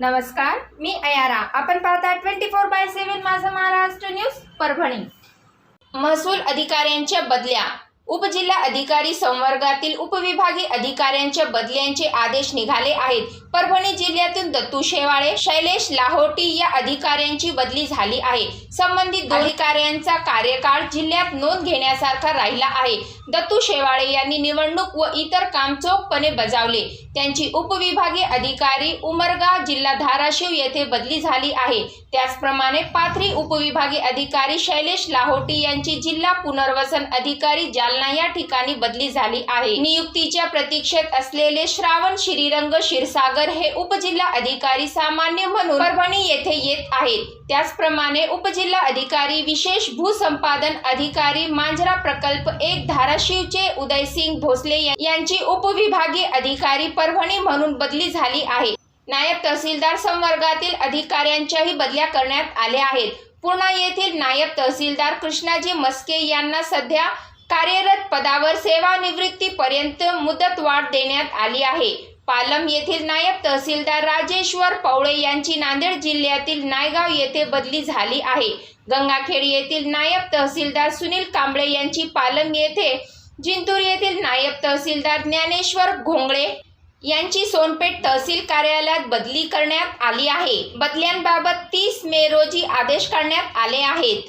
नमस्कार मी अयारा. आपण पाहता ट्वेंटी फोर बाय सेव्हन माझा महाराष्ट्र न्यूज परभणी. महसूल अधिकाऱ्यांच्या बदल्या. उपजिल्हा अधिकारी संवर्गातील उपविभागीय अधिकाऱ्यांच्या बदल्यांचे आदेश निघाले आहेत. परभणी जिल्ह्यातील दत्तू शेवाळे शैलेश लाहोटी या अधिकाऱ्यांची बदली झाली आहे. संबंधित अधिकाऱ्यांचा कार्यकाळ जिल्ह्यात नोंद घेण्यासारखा राहिला आहे. दत्तू शेवाळे यांनी निवडणूक व इतर काम चोखपणे बजावले. त्यांची उपविभागीय अधिकारी उमरगा जिल्हा धाराशिव येथे बदली झाली आहे. त्याचप्रमाणे पाथरी उपविभागीय अधिकारी शैलेश लाहोटी यांची जिल्हा पुनर्वसन अधिकारी जालना यांना या ठिकाणी बदली झाली आहे. नियुक्तीच्या प्रतीक्षेत असलेले श्रावण श्रीरंग क्षीरसागर हे उपजिल्हा अधिकारी सामान्य म्हणून परभणी येथे येत आहेत. त्याचप्रमाणे उपजिल्हा अधिकारी विशेष भूसंपादन अधिकारी मांजरा प्रकल्प एक धाराशिवचे उदयसिंग भोसले यांची उपविभागीय अधिकारी परभणी म्हणून बदली झाली आहे. नायब तहसीलदार संवर्गातील अधिकाऱ्यांच्याही बदल्या करण्यात आल्या आहेत. पूर्णा येथील नायब तहसीलदार कृष्णाजी मस्के यांना सध्या कार्यरत पदावर सेवानिवृत्तीपर्यंत मुदतवाढ देण्यात आली आहे. पालम येथील नायब तहसीलदार राजेश्वर पवळे यांची नांदेड जिल्ह्यातील नायगाव येथे बदली झाली आहे. गंगाखेड येथील नायब तहसीलदार सुनील कांबळे यांची पालम येथे जिंतूर येथील नायब तहसीलदार ज्ञानेश्वर घोंगळे यांची सोनपेठ तहसील कार्यालयात बदली करण्यात आली आहे. बदल्यांबाबत तीस मे रोजी आदेश काढण्यात आले आहेत.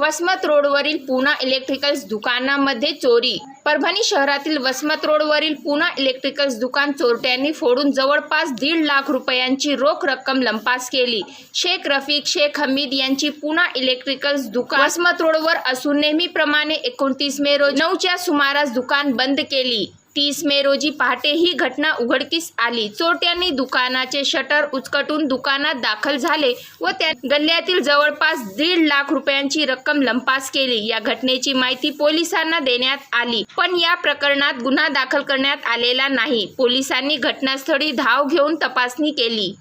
वसमत रोडवरील पुना इलेक्ट्रिकल्स दुकानामध्ये चोरी. परभणी शहरातील वसमत रोडवरील पुना इलेक्ट्रिकल्स दुकान चोरट्यांनी फोडून जवळपास दीड लाख रुपयांची रोख रक्कम लंपास केली. शेख रफीक शेख हमीद यांची पुना इलेक्ट्रिकल्स दुकान वसमत रोडवर असून नेहमीप्रमाणे एकोणतीस मे रोज नऊच्या सुमारास दुकान बंद केली. तीस मे रोजी पहाटे ही घटना उघडकीस आली. चोरट्यांनी दुकानाचे शटर उचकटून दुकानात दाखल झाले व त्या गल्ल्यातील जवळपास दीड लाख रुपयांची रक्कम लंपास केली. या घटनेची माहिती पोलिसांना देण्यात आली पण या प्रकरणात गुन्हा दाखल करण्यात आलेला नाही. पोलिसांनी घटनास्थळी धाव घेऊन तपासणी केली.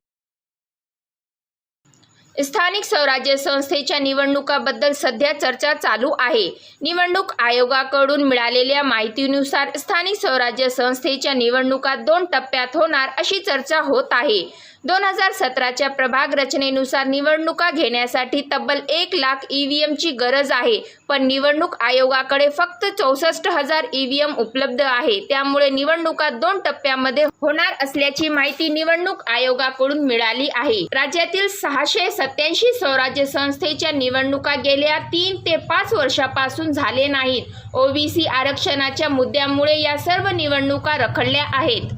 स्थानिक स्वराज्य संस्थेच्या निवडणुकाबद्दल सध्या चर्चा चालू आहे. निवडणूक आयोगाकडून मिळालेल्या माहितीनुसार स्थानिक स्वराज्य संस्थेच्या निवडणुका दोन टप्प्यात होणार अशी चर्चा होत आहे. दोन हजार सतराच्या प्रभाग रचनेनुसार निवडणुका घेण्यासाठी तब्बल एक लाख ईव्हीएमची गरज आहे. पण निवडणूक आयोगाकडे फक्त चौसष्ट हजार ईव्हीएम उपलब्ध आहे. त्यामुळे निवडणुका दोन टप्प्यामध्ये होणार असल्याची माहिती निवडणूक आयोगाकडून मिळाली आहे. राज्यातील सहाशे सत्याऐंशी स्वराज्य संस्थेच्या निवडणुका गेल्या तीन ते पाच वर्षापासून झाले नाहीत. ओबीसी आरक्षणाच्या मुद्द्यामुळे या सर्व निवडणुका रखडल्या आहेत.